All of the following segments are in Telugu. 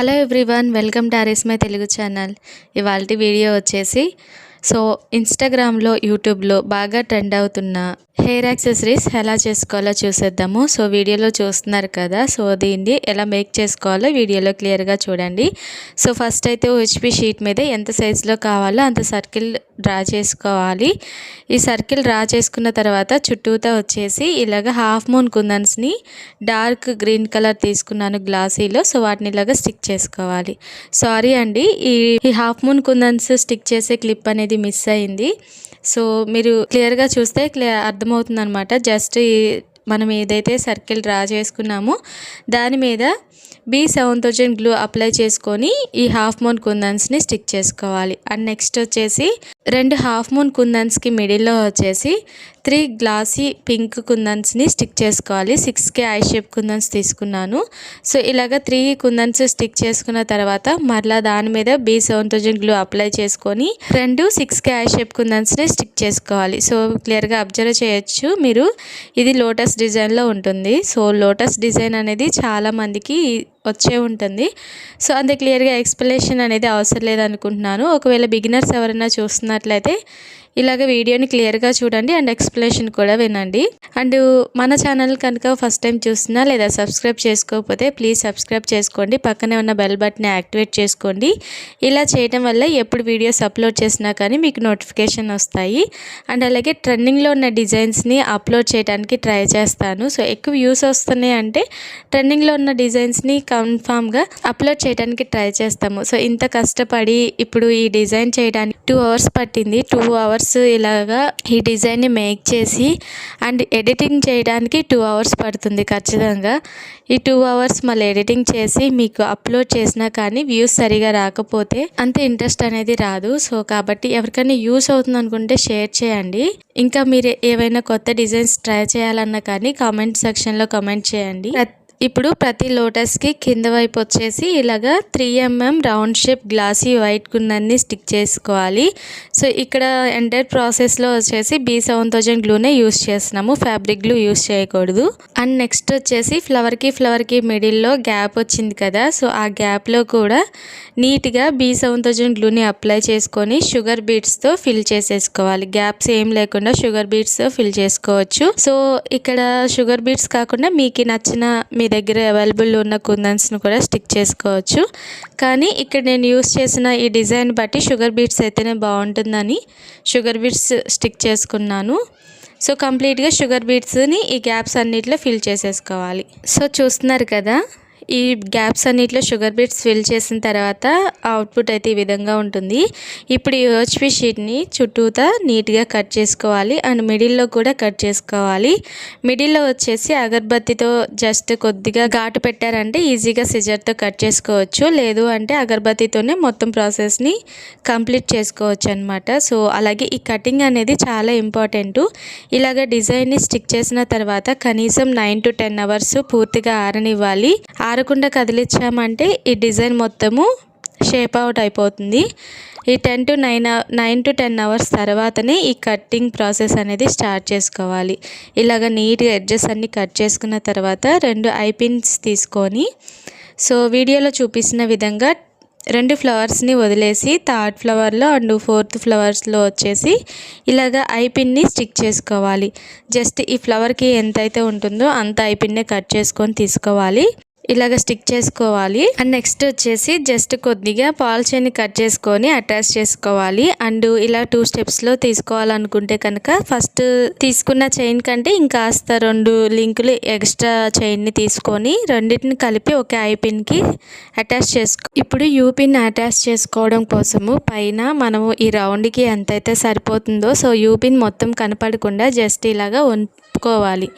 Hello everyone welcome to RS my Telugu channel. ఇవాళ వీడియో వచ్చేసి సో ఇన్స్టాగ్రామ్లో యూట్యూబ్లో బాగా ట్రెండ్ అవుతున్న హెయిర్ యాక్సెసరీస్ ఎలా చేసుకోవాలో చూసేద్దాము. సో వీడియోలో చూస్తున్నారు కదా సో దీన్ని ఎలా మేక్ చేసుకోవాలో వీడియోలో క్లియర్గా చూడండి. సో ఫస్ట్ అయితే హెచ్పి షీట్ మీద ఎంత సైజులో కావాలో అంత సర్కిల్ డ్రా చేసుకోవాలి. ఈ సర్కిల్ డ్రా చేసుకున్న తర్వాత చుట్టూతో వచ్చేసి ఇలాగ హాఫ్ మూన్ కుందన్స్ని డార్క్ గ్రీన్ కలర్ తీసుకున్నాను గ్లాసీలో. సో వాటిని ఇలాగ స్టిక్ చేసుకోవాలి. సారీ అండి ఈ ఈ హాఫ్ మూన్ కుందన్స్ స్టిక్ చేసే క్లిప్ అనేది మిస్ అయింది. సో మీరు క్లియర్గా చూస్తే క్లియర్ అర్థమవుతుంది అనమాట జస్ట్ మనం ఏదైతే సర్కిల్ డ్రా చేసుకున్నామో దాని మీద B seven thousand glue apply చేసుకొని ఈ హాఫ్ మూన్ కుందన్స్ని స్టిక్ చేసుకోవాలి. అండ్ నెక్స్ట్ వచ్చేసి రెండు హాఫ్ మూన్ కుందన్స్కి మిడిల్లో వచ్చేసి త్రీ గ్లాసీ పింక్ కుందన్స్ని స్టిక్ చేసుకోవాలి. సిక్స్కే ఐ షేప్ కుందన్స్ తీసుకున్నాను. సో ఇలాగ త్రీ కుందన్స్ స్టిక్ చేసుకున్న తర్వాత మరలా దాని మీద B seven thousand glue apply చేసుకొని రెండు సిక్స్కే ఐ షేప్ కుందన్స్ని స్టిక్ చేసుకోవాలి. సో క్లియర్గా అబ్జర్వ్ చేయొచ్చు మీరు. ఇది లోటస్ డిజైన్లో ఉంటుంది. సో లోటస్ డిజైన్ అనేది చాలామందికి వచ్చే ఉంటుంది. సో అంత క్లియర్గా ఎక్స్ప్లెనేషన్ అనేది అవసరం లేదనుకుంటున్నాను. ఒకవేళ బిగినర్స్ ఎవరైనా చూస్తున్నట్లయితే ఇలాగ వీడియోని క్లియర్గా చూడండి అండ్ ఎక్స్ప్లెనేషన్ కూడా వినండి. అండ్ మన ఛానల్ కనుక ఫస్ట్ టైం చూస్తున్నా లేదా సబ్స్క్రైబ్ చేసుకోకపోతే ప్లీజ్ సబ్స్క్రైబ్ చేసుకోండి. పక్కనే ఉన్న బెల్ బటన్ యాక్టివేట్ చేసుకోండి. ఇలా చేయడం వల్ల ఎప్పుడు వీడియోస్ అప్లోడ్ చేసినా కానీ మీకు నోటిఫికేషన్ వస్తాయి. అండ్ అలాగే ట్రెండింగ్లో ఉన్న డిజైన్స్ని అప్లోడ్ చేయడానికి ట్రై చేస్తాను. సో ఎక్కువ వ్యూస్ వస్తున్నాయి అంటే ట్రెండింగ్లో ఉన్న డిజైన్స్ని కన్ఫామ్గా అప్లోడ్ చేయడానికి ట్రై చేస్తాము. సో ఇంత కష్టపడి ఇప్పుడు ఈ డిజైన్ చేయడానికి టూ అవర్స్ పట్టింది. టూ అవర్స్ ఇలాగా ఈ డిజైన్ని మేక్ చేసి అండ్ ఎడిటింగ్ చేయడానికి టూ అవర్స్ పడుతుంది ఖచ్చితంగా. ఈ టూ అవర్స్ మళ్ళీ ఎడిటింగ్ చేసి మీకు అప్లోడ్ చేసినా కానీ వ్యూస్ సరిగా రాకపోతే అంత ఇంట్రెస్ట్ అనేది రాదు. సో కాబట్టి ఎవరికైనా యూస్ అవుతుంది అనుకుంటే షేర్ చేయండి. ఇంకా మీరు ఏవైనా కొత్త డిజైన్స్ ట్రై చేయాలన్నా కానీ కామెంట్ సెక్షన్లో కామెంట్ చేయండి. ఇప్పుడు ప్రతి లోటస్కి కింద వైపు వచ్చేసి ఇలాగా three mm round shape glossy white కుందన్ని stick చేసుకోవాలి. సో ఇక్కడ ఎంటైర్ ప్రాసెస్లో వచ్చేసి బీ సెవెన్ థౌజండ్ గ్లూనే యూస్ చేస్తున్నాము. ఫ్యాబ్రిక్ గ్లూ యూస్ చేయకూడదు. అండ్ నెక్స్ట్ వచ్చేసి ఫ్లవర్కి ఫ్లవర్కి మిడిల్లో గ్యాప్ వచ్చింది కదా. సో ఆ గ్యాప్లో కూడా నీట్గా బీ సెవెన్ థౌజండ్ గ్లూని అప్లై చేసుకొని షుగర్ బీట్స్తో ఫిల్ చేసేసుకోవాలి. గ్యాప్స్ ఏం లేకుండా షుగర్ బీట్స్తో ఫిల్ చేసుకోవచ్చు. సో ఇక్కడ షుగర్ బీట్స్ కాకుండా మీకు నచ్చిన మీ దగ్గర అవైలబుల్ ఉన్న కుందన్స్ను కూడా స్టిక్ చేసుకోవచ్చు. కానీ ఇక్కడ నేను యూస్ చేసిన ఈ డిజైన్ బట్టి షుగర్ బీట్స్ అయితేనే బాగుంటుందని షుగర్ బీట్స్ స్టిక్ చేసుకున్నాను. సో కంప్లీట్గా షుగర్ బీట్స్ని ఈ గ్యాప్స్ అన్నిట్లో ఫిల్ చేసేసుకోవాలి. సో చూస్తున్నారు కదా? ఈ గ్యాప్స్ అన్నిట్లో షుగర్ బీట్స్ ఫిల్ చేసిన తర్వాత అవుట్పుట్ అయితే ఈ విధంగా ఉంటుంది. ఇప్పుడు ఈ ఓచ్పి షీట్ని చుట్టూతా నీట్గా కట్ చేసుకోవాలి. అండ్ మిడిల్లో కూడా కట్ చేసుకోవాలి. మిడిల్లో వచ్చేసి అగర్బత్తితో జస్ట్ కొద్దిగా ఘాటు పెట్టారంటే ఈజీగా సిజర్తో కట్ చేసుకోవచ్చు. లేదు అంటే అగర్బత్తితోనే మొత్తం ప్రాసెస్ని కంప్లీట్ చేసుకోవచ్చు అనమాట సో అలాగే ఈ కటింగ్ అనేది చాలా ఇంపార్టెంట్ ఇలాగ డిజైన్ని స్టిక్ చేసిన తర్వాత కనీసం నైన్ టు టెన్ అవర్స్ పూర్తిగా ఆరనివ్వాలి. జారకుండా కదిలించామంటే ఈ డిజైన్ మొత్తము షేప్ అవుట్ అయిపోతుంది. ఈ ten to nine nine to ten hours తర్వాతనే ఈ కట్టింగ్ ప్రాసెస్ అనేది స్టార్ట్ చేసుకోవాలి. ఇలాగ నీట్గా ఎడ్జెస్ అన్ని కట్ చేసుకున్న తర్వాత రెండు ఐపిన్స్ తీసుకొని సో వీడియోలో చూపిస్తున్న విధంగా రెండు ఫ్లవర్స్ని వదిలేసి థర్డ్ ఫ్లవర్లో అండ్ ఫోర్త్ ఫ్లవర్స్లో వచ్చేసి ఇలాగ ఐపిన్ని స్టిక్ చేసుకోవాలి. జస్ట్ ఈ ఫ్లవర్కి ఎంతైతే ఉంటుందో అంత ఐపిన్నే కట్ చేసుకొని తీసుకోవాలి. ఇలాగ స్టిక్ చేసుకోవాలి. అండ్ నెక్స్ట్ వచ్చేసి జస్ట్ కొద్దిగా పాల్చేని కట్ చేసుకొని అటాచ్ చేసుకోవాలి. అండ్ ఇలా టూ స్టెప్స్లో తీసుకోవాలనుకుంటే కనుక ఫస్ట్ తీసుకున్న చైన్ కంటే ఇంకాస్త రెండు లింకులు ఎక్స్ట్రా చైన్ని తీసుకొని రెండింటిని కలిపి ఒక ఐ పిన్కి అటాచ్ చేసుకో ఇప్పుడు యూ పిన్ అటాచ్ చేసుకోవడం కోసము పైన మనము ఈ రౌండ్కి ఎంతైతే సరిపోతుందో సో యూ పిన్ మొత్తం కనపడకుండా జస్ట్ ఇలాగా వంపుకోవాలి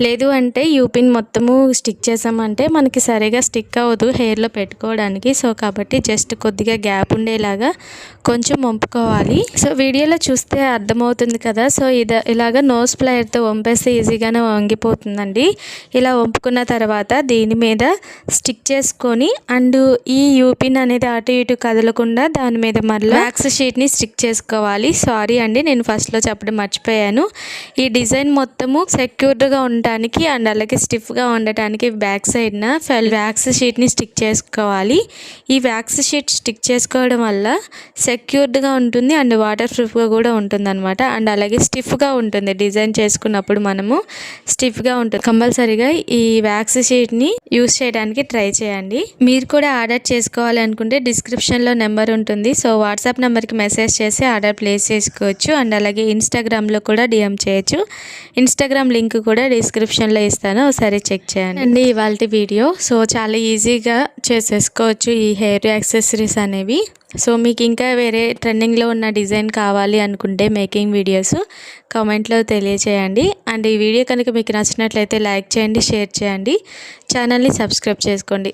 లేదు అంటే యూపిన్ మొత్తము స్టిక్ చేసామంటే మనకి సరిగా స్టిక్ అవ్వదు హెయిర్లో పెట్టుకోవడానికి. సో కాబట్టి జస్ట్ కొద్దిగా గ్యాప్ ఉండేలాగా కొంచెం వంపుకోవాలి. సో వీడియోలో చూస్తే అర్థమవుతుంది కదా. సో ఇద ఇలాగ నోస్ ప్లేయర్తో వంపేస్తే ఈజీగానే వంగిపోతుందండి. ఇలా వంపుకున్న తర్వాత దీని మీద స్టిక్ చేసుకొని అండ్ ఈ యూపిన్ అనేది అటు ఇటు కదలకుండా దాని మీద మరలా వ్యాక్స్ షీట్ని స్టిక్ చేసుకోవాలి. సారీ అండి నేను ఫస్ట్లో చెప్పడం మర్చిపోయాను. ఈ డిజైన్ మొత్తము సెక్యూర్డ్గా ఉండటానికి అండ్ అలాగే స్టిఫ్గా ఉండటానికి బ్యాక్ సైడ్న ఫెల్ వ్యాక్స్ షీట్ని స్టిక్ చేసుకోవాలి. ఈ వ్యాక్స్ షీట్ స్టిక్ చేసుకోవడం వల్ల సెక్యూర్డ్గా ఉంటుంది అండ్ వాటర్ ప్రూఫ్గా కూడా ఉంటుంది అనమాట అండ్ అలాగే స్టిఫ్గా ఉంటుంది. డిజైన్ చేసుకున్నప్పుడు మనము స్టిఫ్గా ఉంటుంది. కంపల్సరీగా ఈ వ్యాక్స్ షీట్ని యూస్ చేయడానికి ట్రై చేయండి. మీరు కూడా ఆర్డర్ చేసుకోవాలనుకుంటే డిస్క్రిప్షన్లో నెంబర్ ఉంటుంది. సో వాట్సాప్ నెంబర్కి మెసేజ్ చేసి ఆర్డర్ ప్లేస్ చేసుకోవచ్చు. అండ్ అలాగే ఇన్స్టాగ్రామ్లో కూడా డిఎం చేయొచ్చు. ఇన్స్టాగ్రామ్ లింక్ కూడా డిస్క్రిప్షన్లో ఇస్తాను. ఒకసారి చెక్ చేయండి. అండి ఇవాళ వీడియో. సో చాలా ఈజీగా చేసేసుకోవచ్చు ఈ హెయిర్ యాక్సెసరీస్ అనేవి. సో మీకు ఇంకా వేరే ట్రెండింగ్లో ఉన్న డిజైన్ కావాలి అనుకుంటే మేకింగ్ వీడియోస్ కామెంట్లో తెలియచేయండి. అండ్ ఈ వీడియో కనుక మీకు నచ్చినట్లయితే లైక్ చేయండి షేర్ చేయండి. ఛానల్ని సబ్స్క్రైబ్ చేసుకోండి.